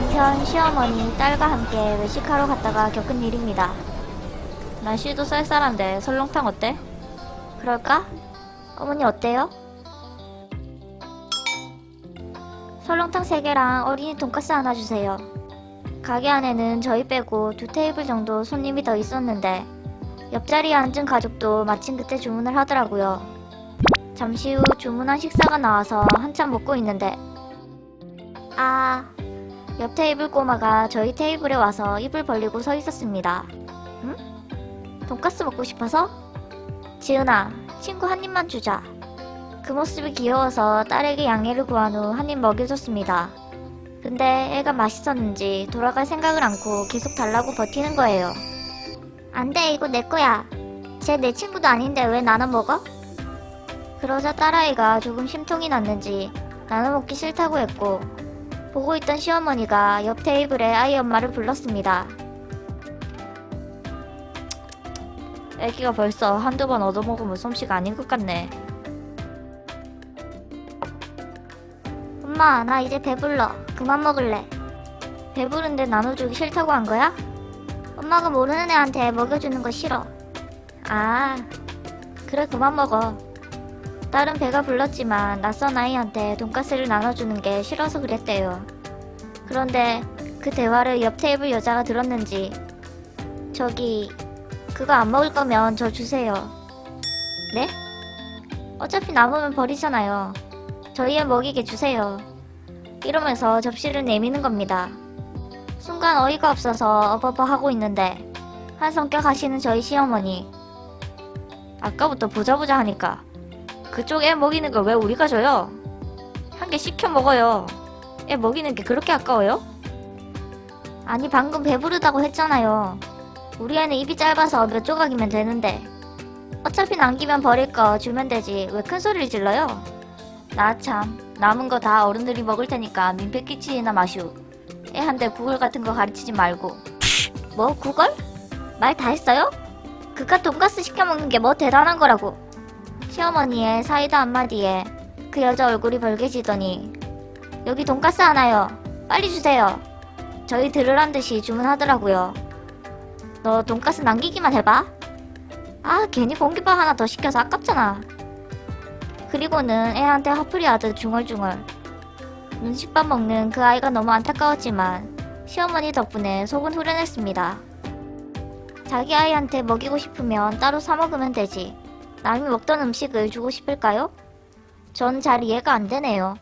남편, 시어머니, 딸과 함께 외식하러 갔다가 겪은 일입니다. 날씨도 쌀쌀한데 설렁탕 어때? 그럴까? 어머니 어때요? 설렁탕 3개랑 어린이 돈가스 하나 주세요. 가게 안에는 저희 빼고 두 테이블 정도 손님이 더 있었는데 옆자리에 앉은 가족도 마침 그때 주문을 하더라고요. 잠시 후 주문한 식사가 나와서 한참 먹고 있는데 아... 옆 테이블 꼬마가 저희 테이블에 와서 입을 벌리고 서 있었습니다. 응? 돈가스 먹고 싶어서? 지은아, 친구 한 입만 주자. 그 모습이 귀여워서 딸에게 양해를 구한 후 한 입 먹여줬습니다. 근데 애가 맛있었는지 돌아갈 생각을 않고 계속 달라고 버티는 거예요. 안 돼, 이거 내 거야. 쟤 내 친구도 아닌데 왜 나눠 먹어? 그러자 딸아이가 조금 심통이 났는지 나눠 먹기 싫다고 했고 보고 있던 시어머니가 옆 테이블에 아이 엄마를 불렀습니다. 애기가 벌써 한두 번 얻어먹으면 솜씨가 아닌 것 같네. 엄마, 나 이제 배불러. 그만 먹을래. 배부른데 나눠주기 싫다고 한 거야? 엄마가 모르는 애한테 먹여주는 거 싫어. 아, 그래, 그만 먹어. 딸은 배가 불렀지만 낯선 아이한테 돈가스를 나눠주는 게 싫어서 그랬대요. 그런데 그 대화를 옆 테이블 여자가 들었는지 저기 그거 안 먹을 거면 저 주세요. 네? 어차피 남으면 버리잖아요. 저희 애 먹이게 주세요. 이러면서 접시를 내미는 겁니다. 순간 어이가 없어서 어버버 하고 있는데 한 성격 하시는 저희 시어머니 아까부터 보자보자 하니까 그쪽 애 먹이는 걸 왜 우리가 줘요? 한 개 시켜 먹어요. 애 먹이는 게 그렇게 아까워요? 아니 방금 배부르다고 했잖아요. 우리 애는 입이 짧아서 몇 조각이면 되는데 어차피 남기면 버릴 거 주면 되지 왜 큰 소리를 질러요? 나 참 남은 거 다 어른들이 먹을 테니까 민폐 끼치나 마슈. 애한테 구걸 같은 거 가르치지 말고. 뭐 구걸? 말다 했어요? 그깟 돈가스 시켜 먹는 게 뭐 대단한 거라고. 시어머니의 사이다 한마디에 그 여자 얼굴이 벌개지더니 여기 돈가스 하나요. 빨리 주세요. 저희 들으란 듯이 주문하더라고요. 너 돈가스 남기기만 해봐. 아 괜히 공깃밥 하나 더 시켜서 아깝잖아. 그리고는 애한테 화풀이하듯 중얼중얼. 눈칫밥 먹는 그 아이가 너무 안타까웠지만 시어머니 덕분에 속은 후련했습니다. 자기 아이한테 먹이고 싶으면 따로 사 먹으면 되지. 남이 먹던 음식을 주고 싶을까요? 전 잘 이해가 안 되네요.